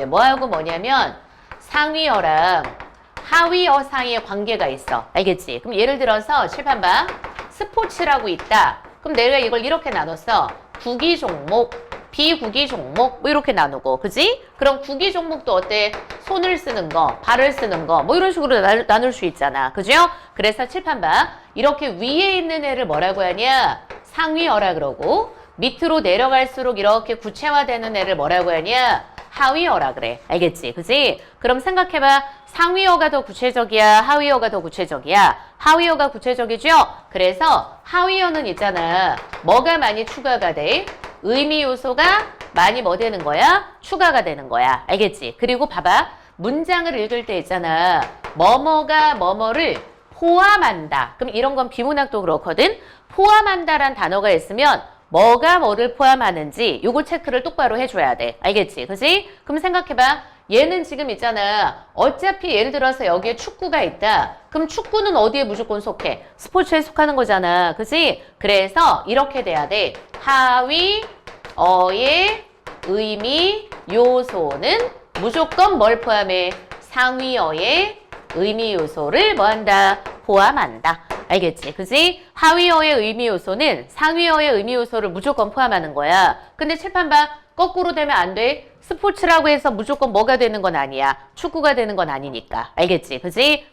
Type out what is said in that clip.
줄게. 뭐하고 뭐냐면 상위어랑 하위어 사이에 관계가 있어. 알겠지? 그럼 예를 들어서 칠판 봐. 스포츠라고 있다. 그럼 내가 이걸 이렇게 나눴어. 구기 종목, 비구기 종목 뭐 이렇게 나누고 그지? 그럼 구기 종목도 어때? 손을 쓰는 거, 발을 쓰는 거 뭐 이런 식으로 나, 나눌 수 있잖아. 그죠? 그래서 칠판 봐. 이렇게 위에 있는 애를 뭐라고 하냐? 상위어라 그러고 밑으로 내려갈수록 이렇게 구체화되는 애를 뭐라고 하냐? 하위어라 그래. 알겠지? 그지? 그럼 생각해봐. 상위어가 더 구체적이야? 하위어가 더 구체적이야? 하위어가 구체적이죠? 그래서 하위어는 있잖아. 뭐가 많이 추가가 돼? 의미 요소가 많이 뭐 되는 거야? 추가가 되는 거야. 알겠지? 그리고 봐봐. 문장을 읽을 때 있잖아. 뭐뭐가 뭐뭐를 포함한다. 그럼 이런 건 비문학도 그렇거든. 포함한다란 단어가 있으면 뭐가 뭐를 포함하는지 요거 체크를 똑바로 해줘야 돼. 알겠지? 그지? 그럼 생각해봐. 얘는 지금 있잖아. 어차피 예를 들어서 여기에 축구가 있다. 그럼 축구는 어디에 무조건 속해? 스포츠에 속하는 거잖아. 그지? 그래서 이렇게 돼야 돼. 하위, 어의 의미, 요소는 무조건 뭘 포함해? 상위 어의 의미 요소를 뭐 한다? 포함한다. 알겠지? 그지? 하위어의 의미 요소는 상위어의 의미 요소를 무조건 포함하는 거야. 근데 칠판 봐. 거꾸로 되면 안 돼. 스포츠라고 해서 무조건 뭐가 되는 건 아니야. 축구가 되는 건 아니니까. 알겠지? 그지?